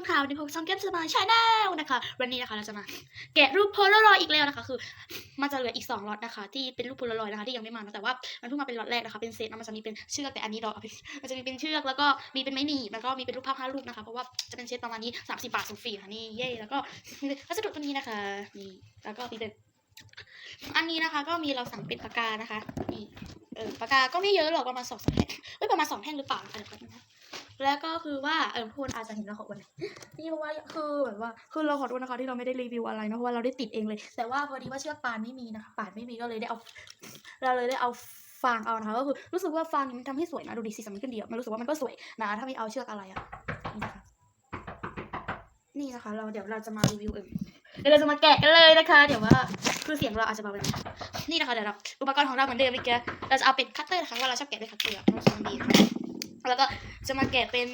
คนค่ะวันนี้พบกับช่องแก้มสมาชาแนลนะคะ วันนี้นะคะเราจะมาแกะรูปโพลารอยอีกแล้วนะคะ คือ มันจะเหลืออีก2ล็อตนะคะ ที่เป็นรูปโพลารอยนะคะที่ยังไม่มานะแต่ว่ามันเพิ่งมาเป็นล็อตแรกนะคะเป็นเซตมันจะมีเป็นเชือกแต่อันนี้เราเอาไปมันจะมีเป็นเชือกแล้วก็มีเป็นไม้หนีบแล้วก็มีเป็นรูปภาพห้ารูปนะคะเพราะว่าจะเป็นเซตประมาณนี้30บาทส่งฟรีค่ะนี่เย่แล้วก็วัสดุตัวนี้นะคะนี่แล้วก็มีเป็นอันนี้นะคะ ก็มีเราสั่งเป็นปากกานะคะนี่เออปากกาก็ไม่เยอะหรอกประมาณสองสามแท่งเอ้ยประมาณสองแท่งหรือเปล่าเดี๋ยวแป๊บนึงนะ แล้วก็คือว่าเออทุกคนอาจจะเห็นเราขออวดหน่อยนี่เพราะว่าคือแบบว่าคือเราขอโทษนะคะที่เราไม่ได้รีวิวอะไรนะเพราะว่าเราได้ติดเองเลย แต่ว่าพอดีว่าเชือกปานไม่มีนะคะปานไม่มีก็เลยได้เอา เราเลยได้เอาฟางเอานะคะก็คือรู้สึกว่าฟางมันทำให้สวยนะดูดิสีสันมันขึ้นดีมันรู้สึกว่ามันก็สวยนะถ้าไม่เอาเชือกอะไรอะนี่นะคะนี่นะคะเราเดี๋ยวเราจะมารีวิวเองเดี๋ยวเราจะมาแกะกันเลยนะคะ เดี๋ยวว่าคือเสียงเราอาจจะเบาไปนี่นะคะเดี๋ยวเราอุปกรณ์ของเราเหมือนเดิมเมื่อกี้เราจะเอาเป็นคัตเตอร์นะคะว่าเราชอบแกะด้วยคัตเตอร์มันสวยดีแล้วก็ จะมาแกะเป็น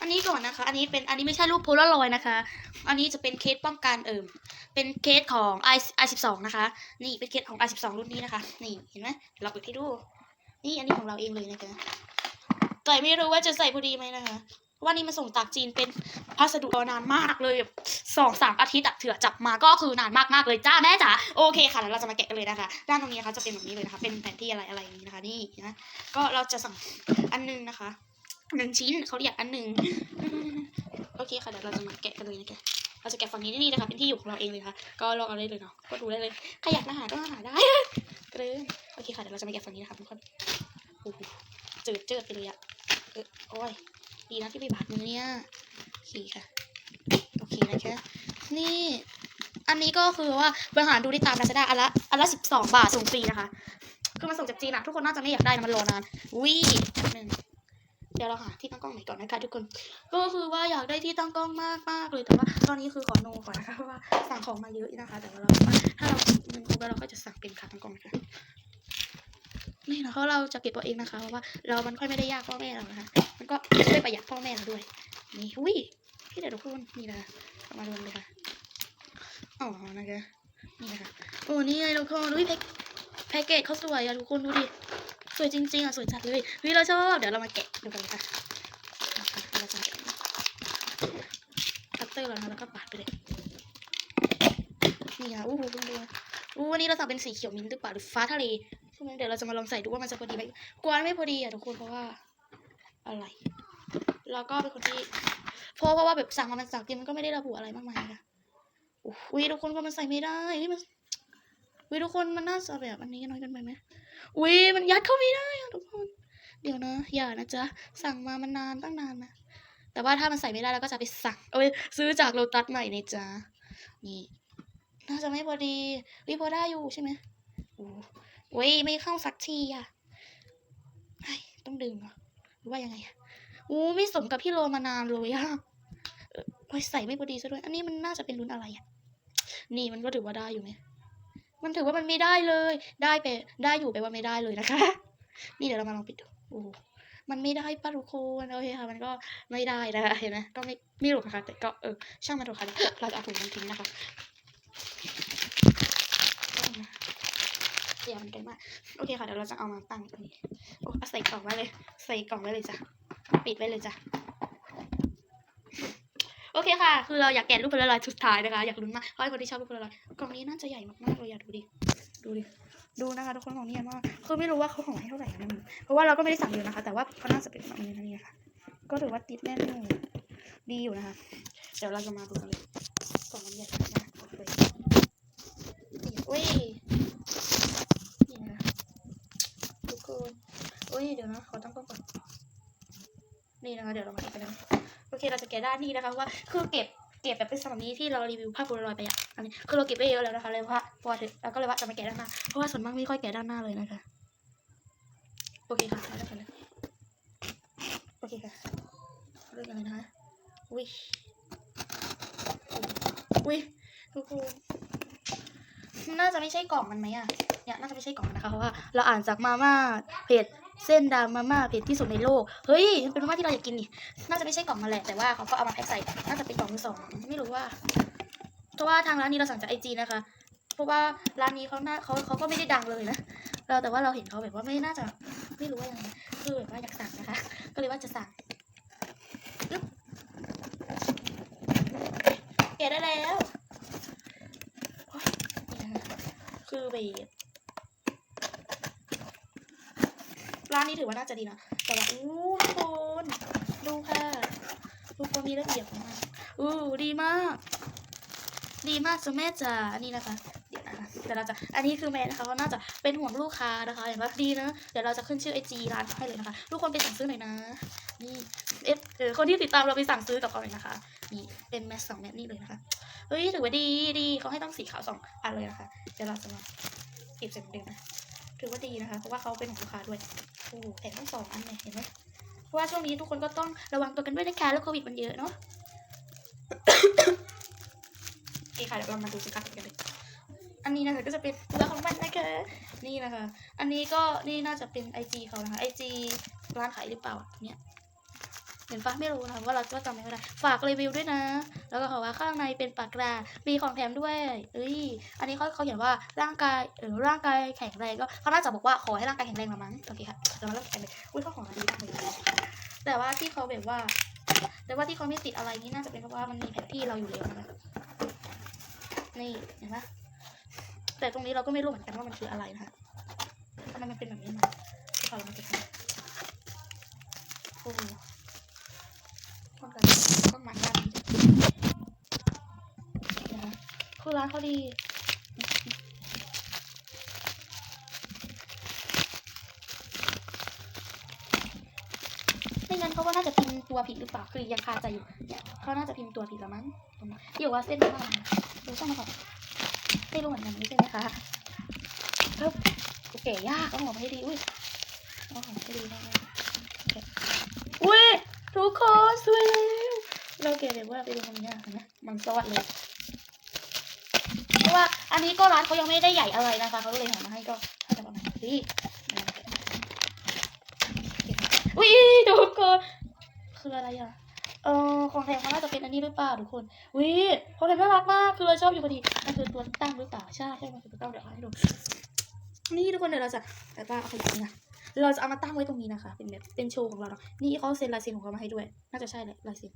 อันนี้ก่อนนะคะ อันนี้เป็นอันนี้ไม่ใช่รูปโพลารอยนะคะ อันนี้จะเป็นเคสป้องกันเอิมเป็นเคสของ i i 1 2นะคะ นี่เป็นเคสของ i 1 2รุ่นนี้นะคะ นี่เห็นไหมเราเปิดให้ดู นี่อันนี้ของเราเองเลยนะคะแต่ไม่รู้ว่าจะใส่พอดีไหมนะคะเพราะว่านี่มันส่งจากจีนเป็นพัสดุรอนานมากเลยสองสามอาทิตย์อะเถื่อจับมาก็คือนานมากมากเลยจ้าแม่จ๋าโอเคค่ะเดี๋ยวเราจะมาแกะกันเลยนะคะ ด้านตรงนี้นะคะจะเป็นแบบนี้เลยนะคะ เป็นแผนที่อะไรอะไรอย่างนี้นะคะ นี่นะก็เราจะสั่งอันหนึงนะคะ หนึ่งชิ้นเขาเรียกอันหนึ่งโอเคค่ะเดี๋ยวเราจะมาแกะกันเลยนะคะเราจะแกะฝั่งนี้นี่นะคะเป็นที่อยู่ของเราเองเลยค่ะก็ลองเอาได้เลยเนาะก็ดูได้เลยใครอยากมาหาก็มาหาได้ก็เลยโอเคค่ะเดี๋ยวเราจะมาแกะฝั่งนี้นะคะทุกคนโอ้โหจืดเจิดไปเลยอะเออโอ้ยดีนะที่ไม่บาดมือเนี่ยโอเคค่ะโอเคนะคะนี่อันนี้ก็คือว่าบริหารดูได้ตามลาซาด้าอันละอันละสิบสองบาทส่งฟรีนะคะคือมันส่งจากจีนอะทุกคนน่าจะไม่อยากได้นะมันรอนานวิหนึ่ง เดี๋ยวเราหาที่ตั้งกล้องใหม่ก่อนนะคะทุกคน ก็คือว่าอยากได้ที่ตั้งกล้องมากมากเลยแต่ว่าตอนนี้คือขอโนก่อนนะคะเพราะว่าสั่งของมาเยอะนะคะ แต่ว่าเราถ้าเราเงินครบแล้วเราก็จะสั่งเป็นขาตั้งกล้องนะคะนี่นะเพราะเราจะเก็บตัวเองนะคะเพราะว่าเรามันค่อยไม่ได้ยากพ่อแม่เรานะคะ มันก็ช่วยประหยัดพ่อแม่เราด้วย นี่อุ้ยพี่เดี๋ยวทุกคนนี่นะเอามาดูเลยค่ะอ๋อนะคะนี่นะคะโอ้นี่ไงทุกคนอุ้ยแพ็คแพ็กเกจเขาสวยอะทุกคนดูดิ สวยจริงๆอะสวยจัดเลยวิเราชอบเดี๋ยวเรามาแกะดูกันเลยค่ะเราจะแกะคัตเตอร์แล้วนะแล้วก็ปาดไปเลยนี่ค่ะอู้หูดูดูอู้วันนี้เราสั่งเป็นสีเขียวมิ้นท์หรือเปล่าหรือฟ้าทะเลใช่ไหมเดี๋ยวเราจะมาลองใส่ดูว่ามันจะพอดีไหมกลัวไม่พอดีอะทุกคนเพราะว่าอะไรแล้วก็เป็นคนที่เพราะเพราะว่าแบบสั่งมามันสั่งจริงมันก็ไม่ได้ระบุอะไรมากมายค่ะอุ้ยทุกคนก็มันใส่ไม่ได้เฮ้ยมันวิทุกคนมันน่าจะแบบอันนี้น้อยเกันไปไหม วิมันยัดเข้าไม่ได้อะทุกคน เดี๋ยวนะ อย่านะจ๊ะ สั่งมามันนานตั้งนานนะ แต่ว่าถ้ามันใส่ไม่ได้เราก็จะไปสั่ง เอาไปซื้อจากโลตัสใหม่นะจ๊ะ นี่ น่าจะไม่พอดีวิพอได้อยู่ใช่ไหมโอ้เว้ยไม่เข้าสักทีอะไอ้ต้องดึงเหรอหรือว่ายังไงอะอู้ไม่สมกับพี่โรมานานเลยอะโอ้ยใส่ไม่พอดีซะด้วย อันนี้มันน่าจะเป็นรุ่นอะไรอะนี่มันก็ถือว่าได้อยู่ไหม มันถือว่ามันไม่ได้เลย ได้ไปได้อยู่ไปว่าไม่ได้เลยนะคะ นี่เดี๋ยวเรามาลองปิดดูโอ้มันไม่ได้ป้าทุกคนโอเคค่ะ มันก็ไม่ได้นะคะเห็นไหมก็ไม่ไม่รู้นะคะแต่ก็เออช่างมันเถอะค่ะเราจะเอาถุงมันทิ้งนะคะเดี๋ยวมันไกลมากโอเคค่ะเดี๋ยวเราจะเอามาตั้งตรงนี้โอ้เอาใส่กล่องไว้เลย ใส่กล่องไว้เลยจ้ะปิดไว้เลยจ้ะ โอเคค่ะ คือเราอยากแกะรูปพลอยสุดท้ายนะคะ อยากลุ้นมากเพราะให้คนที่ชอบรูปพลอยกล่องนี้น่าจะใหญ่มากๆเลยอยากดูดิ ดูดิ ดูนะคะทุกคนของนี่มากคือไม่รู้ว่าเขาของให้เท่าไหร่นะเพราะว่าเราก็ไม่ได้สั่งเยอะนะคะ แต่ว่าเขาน่าจะเป็นแบบนี้นะนี่ค่ะ ก็ถือว่าติดแน่นอยู่ดีอยู่นะคะ เดี๋ยวเราจะมาดูกันเลย กล่องมันใหญ่มากนะโอเคอุ้ยนี่นะทุกคนอุ้ยเดี๋ยวนะ ขอตั้งกล้องก่อน นี่นะคะ เดี๋ยวเรามาดูกันนะ เคเราจะแกะด้านนี้นะคะว่าคือเก็บเก็บแบบเป็นสำหรับนี้ที่เรารีวิวภาพโพลารอยไปอะอันนี้คือเราเก็บไปเยอะแล้วนะคะเลยว่าพอถึงเราก็เลยว่าจะมาแกะด้านหน้าเพราะว่าส่วนมากไม่ค่อยแกะด้านหน้าเลยนะคะโอเคค่ะแล้วกันโอเคค่ะเริ่มกันเลยนะคะอุ้ยอุ้ยทุกคนน่าจะไม่ใช่กล่องมันไหมอะเนี่ยน่าจะไม่ใช่กล่องนะคะเพราะว่าเราอ่านจากมาม่าเพจ เส้นดามาม่าเผ็ดที่สุดในโลก เฮ้ยมันเป็นมาม่าที่เราอยากกินนี่ น่าจะไม่ใช่กล่องมาแหละแต่ว่าเขาก็เอามาแพ็คใส่ น่าจะเป็นกล่องมือสอง ไม่รู้ว่า เพราะว่าทางร้านนี้เราสั่งจากไอจีนะคะ เพราะว่าร้านนี้เขาหน้าเขาเขาก็ไม่ได้ดังเลยนะ เราแต่ว่าเราเห็นเขาแบบว่าไม่น่าจะ ไม่รู้ว่ายังไง คือแบบว่าอยากสั่งนะคะ ก็เลยว่าจะสั่งอึ๊บ แกะได้แล้วโอ๊ยนี่นะคะคือแบบร้า นนี้ถือว่าน่าจะดีนะแต่ว่าอู้ทุกคนดูค่ะทุกคนมีระเบียบมากอู้ดีมาก ดีมากจ้ะแม่จ๋าอันนี้นะคะ เดี๋ยวนะคะเดี๋ยวเราจะอันนี้คือแม่นะคะเขาน่าจะเป็นห่วงลูกค้านะคะเห็นว่าดีนะเดี๋ยวเราจะขึ้นชื่อไอจีร้านให้เลยนะคะทุกคนไปสั่งซื้อหน่อยนะนี่เอฟเออคนที่ติดตามเราไปสั่งซื้อกับเขาเลยนะคะนี่เป็นแมสสองแมสนี่เลยนะคะเฮ้ยถือว่าดีดีเขาให้ต้องสีขาวสองอันเลยนะคะเดี๋ยวเราจะมาเก็บใส่เหมือนเดิมนะ ถือว่าดีนะคะ เพราะว่าเขาเป็นของลูกค้าด้วย โอ้แถมทั้งสองอันเนี่ยเห็นไหมเพราะว่าช่วงนี้ทุกคนก็ต้องระวังตัวกันด้วยนะคะแล้วโควิดมันเยอะเนาะโอเคค่ะเดี๋ยวเรามาดูสินค้ากันเลยอันนี้นะคะก็จะเป็นตัวของมันนะคะนี่นะคะ อันนี้ก็นี่น่าจะเป็นไอจีเขานะคะไอจีร้านขายหรือเปล่าเนี่ย เห็นปะไม่รู้นะว่าเราก็จำไม่ได้ฝากรีวิวด้วยนะ แล้วก็ขาว่าข้างในเป็นปากกามีของแถมด้วยเอ้ยอันนี้เขาเขาเขียนว่าร่างกายเออร่างกายแข็งแรงก็เขาน่าจะบอกว่าขอให้ร่างกายแข็งแรงละมั้งโอเคค่ะเรามาเริ่มกันเลยอุ้ยเขาของดีมากเลยแต่ว่าที่เขาแบบว่า แต่ว่าที่เขาไม่ติดอะไรนี่น่าจะเป็นเพราะว่ามันมีแผนที่เราอยู่แล้วนะนี่เห็นปะแต่ตรงนี้เราก็ไม่รู้เหมือนกันว่ามันคืออะไรนะคะทำไมมันเป็นแบบนี้นะที่เขาเรามาเก็บกันโอ้โหต้องการต้องมันด้านนี้นะคะคือร้าน เขาดี ไม่งั้นเขาก็น่าจะพิมพ์ตัวผิดหรือเปล่า คือยังคาใจอยู่ เนี่ยเขาน่าจะพิมพ์ตัวผิดละมั้งตรงนี้เดี๋ยวว่าเส้นข้างล่างนะดูช่างมาก่อนไม่รู้เหมือนกันไม่ใช่ไหมคะเฮ้ยโอเคยากต้องหอมให้ดี อุ้ยต้องหอมให้ดีมากๆโอเคอุ้ยทุกคนสวยแล้วเราเก๋เลยว่าไปดูตรงนี้เห็นไหมมันสวัสดเลย อันนี้ก็ร้านเขายังไม่ได้ใหญ่อะไรนะคะเขาก็เลยหามาให้ก็ถ้าจะประมาณนี้อุ้ยทุกคนคืออะไรอะเออของแถมเขาน่าจะเป็นอันนี้หรือเปล่าทุกคนวิของแถมน่ารักมากคือเราชอบอยู่พอดีมันคือตัวตั้งหรือเปล่าใช่ใช่มันคือตัวตั้งเดี๋ยวให้ดูนี่ทุกคนเดี๋ยวเราจะแต่ว่าเอาขยะนี่นะเราจะเอามาตั้งไว้ตรงนี้นะคะ เป็นแบบเป็นโชว์ของเราเนาะนี่เขาเซ็นลายเซ็นของเขามาให้ด้วย น่าจะใช่แหละลายเซ็น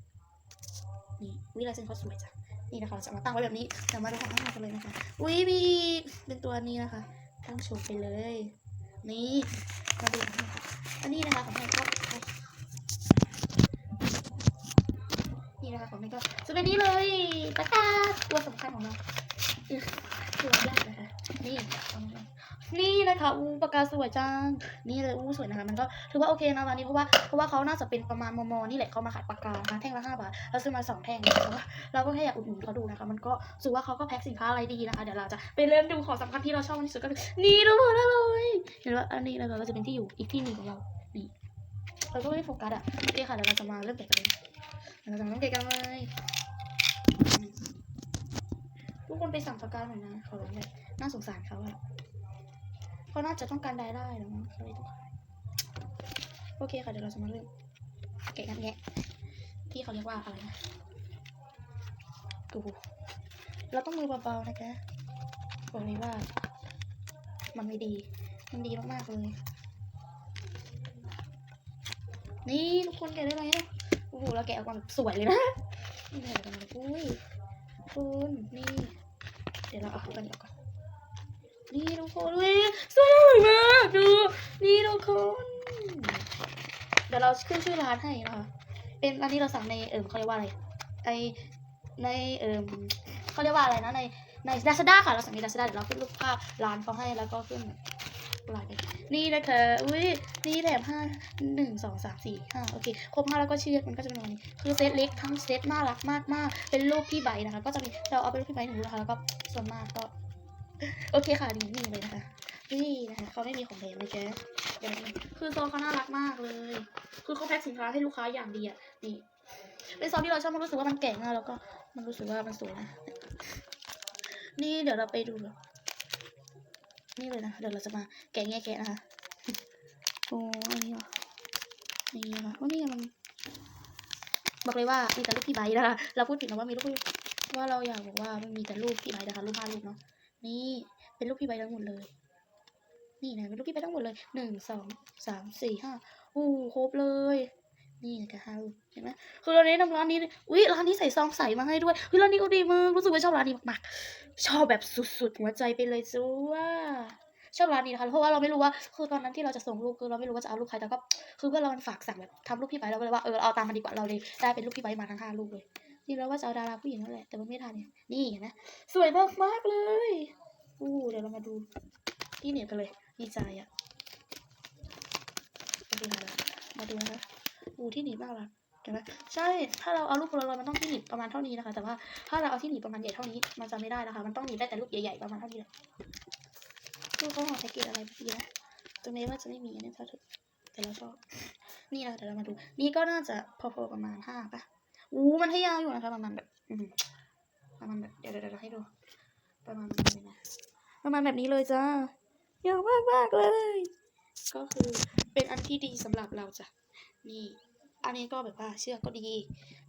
นี่วิลาเซ็นเขาสวยจังนี่นะคะเราจะมาตั้งไว้แบบนี้เดี๋ยวมาดูของข้างในกันเลยนะคะอุ้ยมีเป็นตัวนี้นะคะ ตั้งโชว์ไปเลย นี่มาดูของข้างในค่ะอันนี้นะคะของข้างในก็นี่นะคะของนี่ก็จะเป็นนี่เลยตะกร้าตัวสำคัญของเราอือตัวยากนะคะนี่เอามา นี่นะคะอู้ปากกาสวยจัง นี่เลยอู้สวยนะคะ มันก็ถือว่าโอเคนะร้านนี้เพราะว่าเพราะว่าเขาน่าจะเป็นประมาณมมนี่แหละเขามาขายปากกานะคะแท่งละห้าบาทเราซื้อมาสองแท่งแต่ว่าเราก็แค่อยากอุดหนุนเขาดูนะคะ มันก็รู้ว่าเขาก็แพ็คสินค้าอะไรดีนะคะ เดี๋ยวเราจะไปเริ่มดูของสำคัญที่เราชอบที่สุดก็คือนี่ทุกคนเลยเห็นว่าอันนี้นะคะเราจะเป็นที่อยู่อีกที่หนึ่งของเรานี่เราก็ไม่โฟกัสอะโอเคค่ะเดี๋ยวเราจะมาเริ่มแกะกันเลยเราจะมาต้องเกะกันเลยทุกคนไปสั่งปากกาหน่อยนะเขาร้องเลยน่าสงสารเขาอะ เขาน่าจะต้องการรายได้หรือมั้งเขาเลยต้องขายโอเคค่ะเดี๋ยวเราจะมาเริ่มแกะกันแงะที่เขาเรียกว่าอะไรนะดูเราต้องมือเบาๆนะคะบอกเลยว่า มันไม่ดี มันดีมากๆเลยนี่ทุกคนแกะได้ไหมเนี่ยโอ้โหเราแกะออกมาแบบสวยเลยนะนี่แหละกันเลยอุ้ยคุณนี่ เดี๋ยวเราเอากันออกก่อน นี่ทุกคนอุ้ยสวยมากดูนี่ทุกคน เดี๋ยวเราขึ้นชื่อร้านให้นะคะเป็นร้านที่เราสั่งในเอิมเขาเรียกว่าอะไรไอในเอิมเขาเรียกว่าอะไรนะในในดาซาด้าค่ะเราสั่งในดาซาด้าเดี๋ยวเราขึ้นรูปภาพร้านเขาให้แล้วก็ขึ้นลายไปนี่นะคะอุ้ยนี่แถมห้าหนึ่งสองสามสี่ห้าโอเคครบห้าแล้วก็เชือกมันก็จะเป็นประมาณนี้คือเซตเล็กทั้งเซตน่ารักมากมากๆเป็นรูปพี่ใบนะคะ ก็จะมีเราเอาเป็นรูปพี่ใบหนึ่งรูนะคะแล้วก็ส่วนมากก็ โอเคค่ะนี่นี่เลยนะคะ นี่นะคะเขาไม่มีของแถมเลยแกยคือโซนเขาน่ารักมากเลย คือเขาแพ็คสินค้าให้ลูกค้าอย่างดีอะนี่เป็นซองที่เราชอบมันรู้สึกว่ามันแก่มากแล้วก็มันรู้สึกว่ามันสวยนะ นี่เดี๋ยวเราไปดูนี่เลยนะเดี๋ยวเราจะมาแกะแงะแกะนะคะโอ้อันนี้เหรอนี่นะคะโอ้นี่มันบอกเลยว่ามีแต่รูปพี่ไบนะคะเราพูดถึงนะว่ามีรูปว่าเราอยากบอกว่ามันมีแต่รูปพี่ไบนะคะรูปห้ารูปเนาะ นี่เป็นรูปพี่ไบทั้งหมดเลย นี่นะเป็นรูปพี่ไบทั้งหมดเลยหนึ่งสองสามสี่ห้าโอ้ครบเลยนี่นะคะห้าลูกเห็นไหมคือเราแนะนำร้านนี้อุ้ยร้านนี้ใส่ซองใส่มาให้ด้วยเฮ้ยร้านนี้ก็ดีมากรู้สึกว่าชอบร้านนี้มากๆชอบแบบสุดๆหัวใจไปเลยจ้าชอบร้านนี้นะคะเพราะว่าเราไม่รู้ว่าคือตอนนั้นที่เราจะส่งรูปคือเราไม่รู้ว่าจะเอารูปใครแต่ก็คือเพื่อนเรามันฝากสั่งแบบทำรูปพี่ไบเราก็เลยว่าเออเอาตามมันดีกว่าเราเลยได้เป็นรูปพี่ไบมาทั้งห้ารูปเลย นี่เราว่าจะเอาดาราผู้หญิงนั่นแหละแต่ว่าไม่ทันนี่ยนี่เห็นไหมสวยมากมากเลยอู้เดี๋ยวเรามาดูที่เหนียกันเลยดีใจอะโอเคค่ะมาดูนะคะอู้ที่หนีบมากเลยเห็นไหมใช่ถ้าเราเอารูปโพลารอยมันต้องที่หนีบประมาณเท่านี้นะคะ แต่ว่าถ้าเราเอาที่หนีบประมาณใหญ่เท่านี้มันจะไม่ได้นะคะ มันต้องหนีบได้แต่รูปใหญ่ๆประมาณเท่านี้เลยรูปเขาห่อแพ็กเกจอะไรดีนะตัวเมย์ว่าจะไม่มีอันนี้เท่าถอะแต่เราชอบนี่นะคะเดี๋ยวเรามาดู นี่ก็น่าจะพอๆประมาณห้าป่ะ อู้มันให้ยาวอยู่นะคะประมาณแบบประมาณแบบเดี๋ยวเดี๋ยวเดี๋ยวให้ดู ประมาณแบบนี้นะประมาณแบบนี้เลยจ้ายาวมากมากเลย ก็คือเป็นอันที่ดีสำหรับเราจ้ะนี่ อันนี้ก็แบบว่าเชือกก็ดี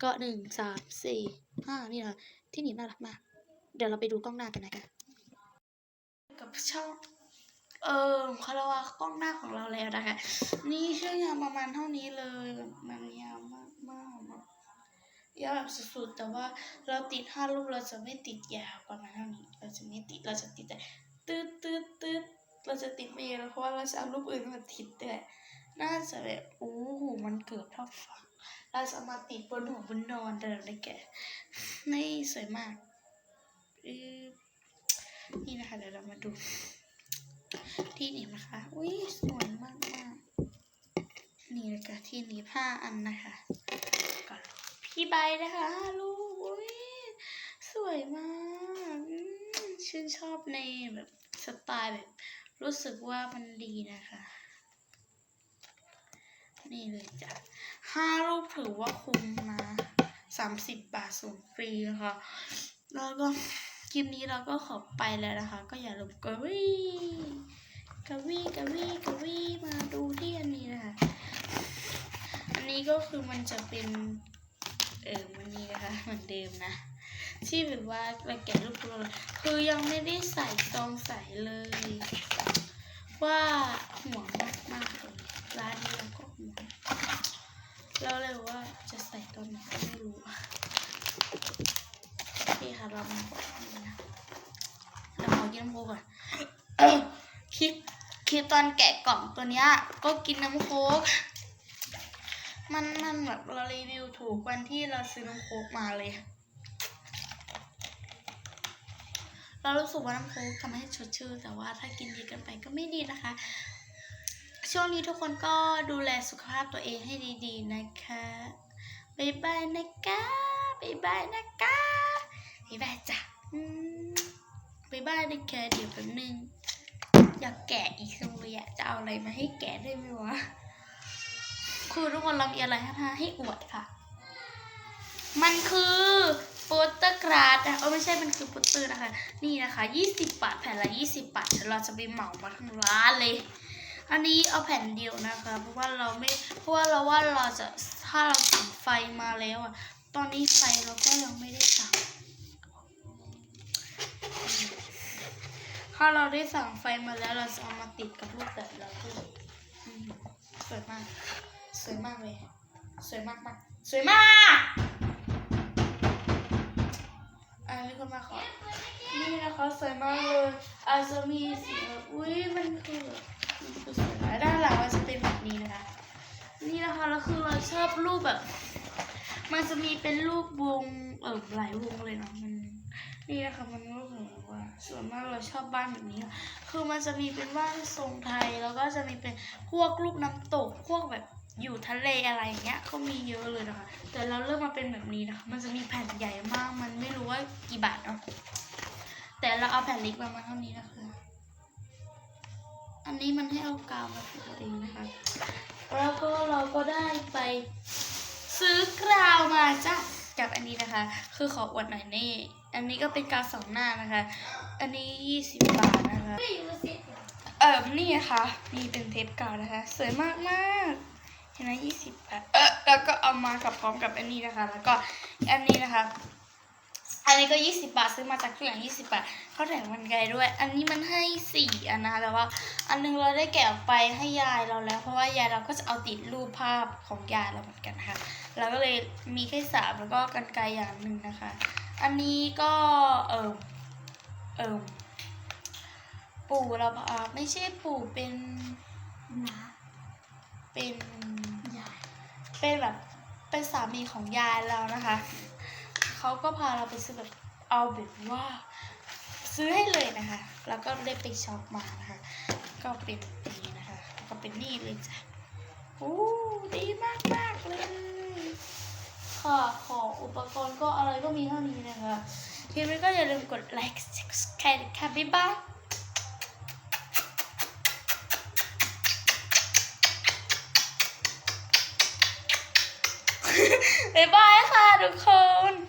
ก็หนึ่งสามสี่ห้านี่นะที่หนีบน่ารักมาก เดี๋ยวเราไปดูกล้องหน้ากันนะคะกับช่องเออเขารียกว่ากล้องหน้าของเราแล้วนะคะ นี่เชือกยาวประมาณเท่านี้เลยมันยาว ยาวแบบสุดๆ แต่ว่าเราติดห้ารูปเราจะไม่ติดยาวประมาณเท่านี้ เราจะไม่ติด เราจะติดแต่ตืดตืดตืดเราจะติดไม่เยอะเพราะว่าเราจะเอารูปอื่นมาติดด้วยน่าจะแบบโอ้โหมันเกือบเท่าฝังเราจะมาติดบนหัวบนนอนเดิมเลยแกนี่สวยมาก นี่นะคะเดี๋ยวเรามาดู ที่นีบนะคะ อุ้ยสวยมากมากๆนี่เลยค่ะที่นีบห้าอันนะคะ กี่ใบนะคะห้าลูกอุ้ยสวยมากอืมชื่นชอบในแบบสไตล์แบบ รู้สึกว่ามันดีนะคะ นี่เลยจ้ะห้ารูปถือว่าคุ้มนะสามสิบบาทส่งฟรีนะคะแล้วก็คลิปนี้เราก็ขอไปแล้วนะคะ ก็อย่าลืมกวีกวีกวีกวีมาดูที่อันนี้นะคะ อันนี้ก็คือมันจะเป็น เออมันนี้นะคะเหมือนเดิมนะ ที่แบบว่าเราแกะรูปโพลารอยคือยังไม่ได้ใส่ซองใส่เลย ว่าห่วงมากมากๆเลยร้านนี้เราก็ห่วงเราเลยว่าจะใส่ตอนไหนก็ไม่รู้โอเคค่ะเรามาบอกนี่นะเราขอกินน้ำโคกก่อนคลิปคลิปตอนแกะกล่องตัวเนี้ยก็กินน้ำโค้ก มันมันแบบเรารีวิวถูกวันที่เราซื้อน้ำโค้กมาเลย เรารู้สึกว่าน้ำโค้กทำให้สดชื่นแต่ว่าถ้ากินดีกินไปก็ไม่ดีนะคะ ช่วงนี้ทุกคนก็ดูแลสุขภาพตัวเองให้ดีๆนะคะบ๊ายบายนะคะบ๊ายบายนะคะบ๊ายบายจ้ะบ๊ายบายนะคะเดี๋ยวแป๊บนึงอยากแกะอีกจังเลยอะจะเอาอะไรมาให้แกะได้ไหมวะ คือทุกคนเรามีอะไรให้ให้อวดค่ะ มันคือโปสเตอร์กราดนะเออไม่ใช่มันคือโปสเตอร์นะคะ นี่นะคะ20บาทแผ่นละ20บาทเดี๋ยวเราจะไปเหมามาทั้งร้านเลย อันนี้เอาแผ่นเดียวนะคะ เพราะว่าเราไม่เพราะว่าเราว่าเราจะถ้าเราสั่งไฟมาแล้วอะตอนนี้ไฟเราก็ยังไม่ได้สั่งถ้าเราได้สั่งไฟมาแล้วเราจะเอามาติดกับรูปแบบเราที่อืมสวยมาก สวยมากเลย สวยมากมากสวยมากอ่ามีคนมาขอนี่นะคะสวยมากเลยอาจจะมีสีอุ้ยมันคือมันคือสวยมากด้านหลังมันจะเป็นแบบนี้นะคะ นี่นะคะแล้วคือเราชอบรูปแบบ มันจะมีเป็นรูปวงเออหลายวงเลยเนาะมันนี่นะคะมันก็คือแบบว่าสวนมากเราชอบบ้านแบบนี้ค่ะคือมันจะมีเป็นบ้านทรงไทยแล้วก็จะมีเป็นพวกรูปน้ำตกพวกแบบ อยู่ทะเลอะไรอย่างเงี้ยก็มีเยอะเลยนะคะ แต่เราเลือกมาเป็นแบบนี้นะคะ มันจะมีแผ่นใหญ่มาก มันไม่รู้ว่ากี่บาทเนาะแต่เราเอาแผ่นเล็กมามาเท่านี้นะคะ อันนี้มันให้เอากาวมาติดเองนะคะ แล้วก็เราก็ได้ไปซื้อกาวมาจ้ะกับอันนี้นะคะ คือขออวดหน่อยนี่ อันนี้ก็เป็นกาวสองหน้านะคะ อันนี้ยี่สิบบาทนะคะ เออนี่นะคะนี่เป็นเทปกาวนะคะ สวยมากมาก เห็นไหมยี่สิบบาทเออแล้วก็เอามากับพร้อมกับอันนี้นะคะ แล้วก็อันนี้นะคะ อันนี้ก็20บาทซื้อมาจากทุกอย่าง20บาทเขาแถมมันไกลด้วย อันนี้มันให้สี่อันนะคะแต่ว่า อันนึงเราได้แกะออกไปให้ยายเราแล้ว เพราะว่ายายเราก็จะเอาติดรูปภาพของยายเราเหมือนกันค่ะเราก็เลยมีแค่สามแล้วก็กันไกลอย่างหนึ่งนะคะ อันนี้ก็เออเออปู่เราอ่าไม่ใช่ปู่เป็นนะเป็นยาย เป็นแบบเป็นสามีของยายเรานะคะเขาก็พาเราไปซื้อแบบเอาแบบว่าซื้อให้เลยนะคะ แล้วก็ได้ไปช็อปมานะคะ ก็เป็นนี้นะคะ แล้วก็เป็นนี่เลยจ้ะโอ้ดีมากมากเลยค่ะของอุปกรณ์ก็อะไรก็มีเท่านี้นะคะคลิปนี้ก็อย่าลืมกดไลค์ subscribe ค่ะบ๊ายบาย บ๊ายบายค่ะทุกคน